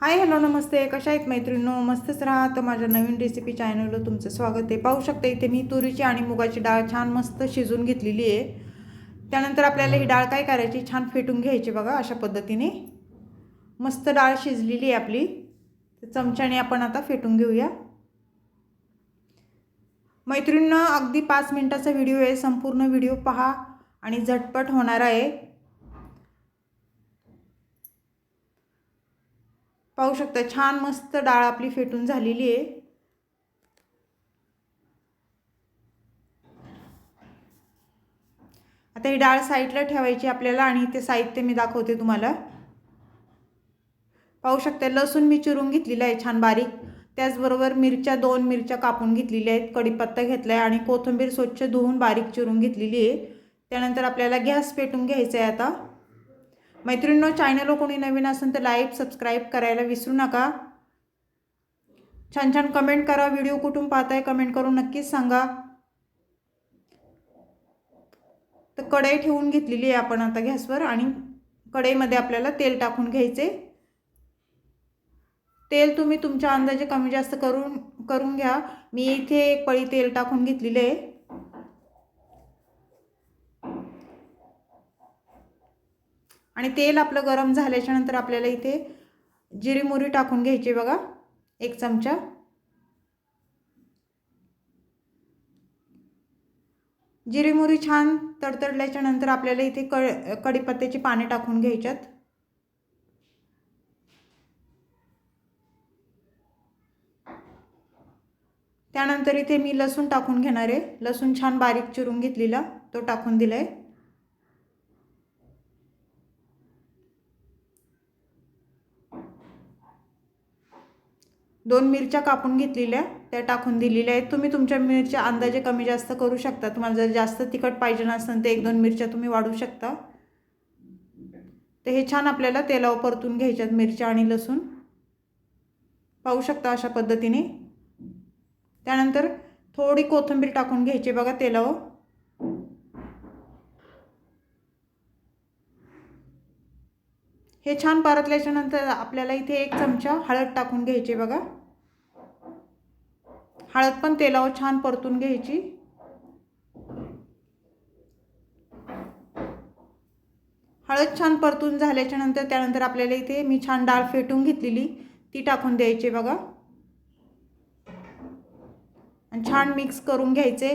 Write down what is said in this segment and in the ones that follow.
Hi hello नमस्ते. कशा आहेत मैत्रिणींनो? मस्तच राहा. तर माझ्या नवीन रेसिपी चॅनलवर तुमचं स्वागत आहे. पाहू शकता इथे मी तुरीची आणि मुगाची डाळ छान मस्त शिजून घेतलेली आहे. त्यानंतर आपल्याला ही डाळ काय करायची? छान फेटून घ्यायची बघा अशा पद्धतीने. मस्त डाळ शिजलेली आहे आपली. तर चमच्याने आपण आता फेटून घेऊया. मैत्रिणींना अगदी पाच मिनटाचा व्हिडिओ आहे. संपूर्ण व्हिडिओ पहा आणि झटपट होणार आहे. पाहू शकता छान मस्त डाळ आपली फेटून झालेली आहे. आता ही डाळ साईडला ठेवायची आपल्याला आणि ते साहित्य मी दाखवते तुम्हाला. पाहू शकता लसूण मी चिरून घेतलेलं आहे छान बारीक. त्याचबरोबर मिरच्या दोन मिरच्या कापून घेतलेल्या आहेत. कढीपत्ता घेतला आहे आणि कोथिंबीर स्वच्छ धुवून बारीक चिरून घेतलेली आहे. त्यानंतर आपल्याला गॅस पेटून घ्यायचा आहे आता. मैत्रिणींनो चॅनलवर कोणी नवीन असेल तर लाईक सबस्क्राईब करायला विसरू नका. छान छान कमेंट करा. व्हिडिओ कुठून पाहताय कमेंट करून नक्कीच सांगा. तर कढई ठेवून घेतलेली आहे आपण आता गॅसवर आणि कढईमध्ये आपल्याला तेल टाकून घ्यायचे. तेल तुम्ही तुमच्या अंदाजे कमी जास्त करून करून घ्या. मी इथे एक पळी तेल टाकून घेतलेले आहे. आणि तेल आपलं गरम झाल्याच्यानंतर आपल्याला इथे जिरी मोरी टाकून घ्यायची बघा. एक चमचा. जिरी मोरी छान तडतडल्याच्या नंतर आपल्याला इथे क कडीपत्त्याची पाने टाकून घ्यायच्यात. त्यानंतर इथे मी लसूण टाकून घेणार आहे. लसूण छान बारीक चिरून घेतलेला तो टाकून दिला आहे दोन मिरच्या कापून घेतलेल्या त्या टाकून दिलेल्या आहेत. तुम्ही तुमच्या मिरच्या अंदाजे कमी जास्त करू शकता. तुम्हाला जर जास्त तिखट पाहिजे नसेल तर एक दोन मिरच्या तुम्ही वाढू शकता. तर हे छान आपल्याला तेलावर परतून घ्यायच्यात मिरच्या आणि लसूण. पाहू शकता अशा पद्धतीने. त्यानंतर थोडी कोथिंबीर टाकून घ्यायची बघा तेलावर. हे छान परतल्याच्यानंतर आपल्याला इथे एक चमचा हळद टाकून घ्यायची बघा. हळद पण तेलावर छान परतून घ्यायची. हळद छान परतून झाल्याच्यानंतर त्यानंतर आपल्याला इथे मी छान डाळ फेटून घेतलेली ती टाकून द्यायची बघा. आणि छान मिक्स करून घ्यायचे.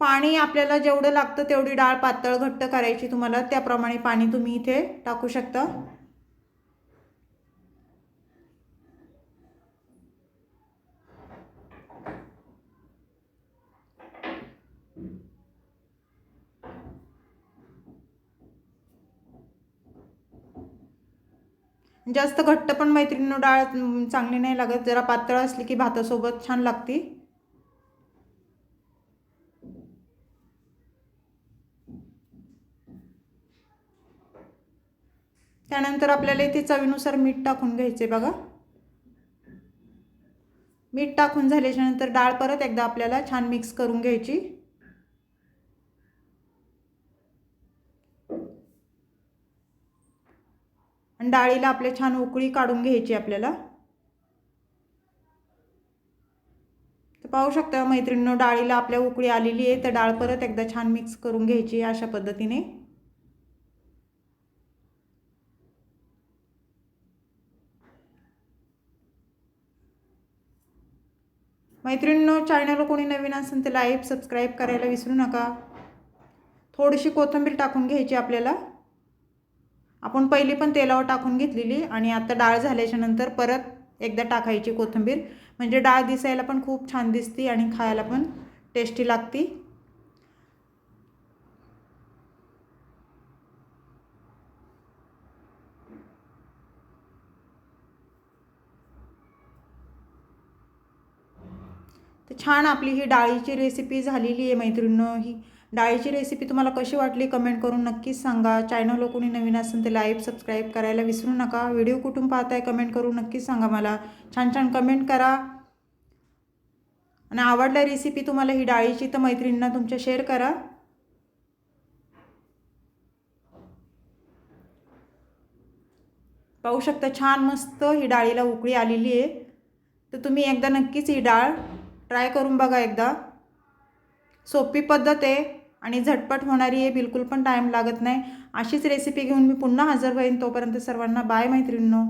पाणी आपल्याला जेवढं लागतं तेवढी डाळ पातळ घट्ट करायची तुम्हाला त्याप्रमाणे पाणी तुम्ही इथे टाकू शकता. जास्त घट्ट पण मैत्रिणीनं डाळ चांगली नाही लागत. जरा पातळ असली की भातासोबत छान लागते. त्यानंतर आपल्याला इथे चवीनुसार मीठ टाकून घ्यायचे बघा. मीठ टाकून झाल्याच्यानंतर डाळ परत एकदा आपल्याला छान मिक्स करून घ्यायची. आणि डाळीला आपल्या छान उकळी काढून घ्यायची आपल्याला. तर पाहू शकता मैत्रिणीनं डाळीला आपल्या उकळी आलेली आहे. तर डाळ परत एकदा छान मिक्स करून घ्यायची अशा पद्धतीने. मैत्रिणींनो चॅनल कोणी नवीन असेल तर लाईक सबस्क्राईब करायला विसरू नका. थोडीशी कोथिंबीर टाकून घ्यायची आपल्याला. आपण पहिली पण तेलावर टाकून घेतलेली आणि आता डाळ झाल्याच्यानंतर परत एकदा टाकायची कोथिंबीर. म्हणजे डाळ दिसायला पण खूप छान दिसती आणि खायला पण टेस्टी लागती. तर छान आपली ही डाळीची रेसिपी झालेली आहे मैत्रिणीनं ही. डाळीची रेसिपी तुम्हाला कशी वाटली कमेंट करून नक्कीच सांगा. चॅनलला कोणी नवीन असेल तर लाईव्ह सबस्क्राईब करायला विसरू नका. व्हिडिओ कुठून पाहताय कमेंट करून नक्कीच सांगा मला. छान छान कमेंट करा. आणि आवडल्या रेसिपी तुम्हाला ही डाळीची तर मैत्रिणींना तुमच्या शेअर करा. पाहू शकता छान मस्त ही डाळीला उकळी आलेली आहे. तर तुम्ही एकदा नक्कीच ही डाळ ट्राय करून बघा एकदा. सोपी पद्धत आहे. आणि झटपट होणारी आहे बिलकुल पण टाईम लागत नाही. अशीच रेसिपी घेऊन मी पुन्हा हजर होईन तोपर्यंत सर्वांना बाय मैत्रिणींनो.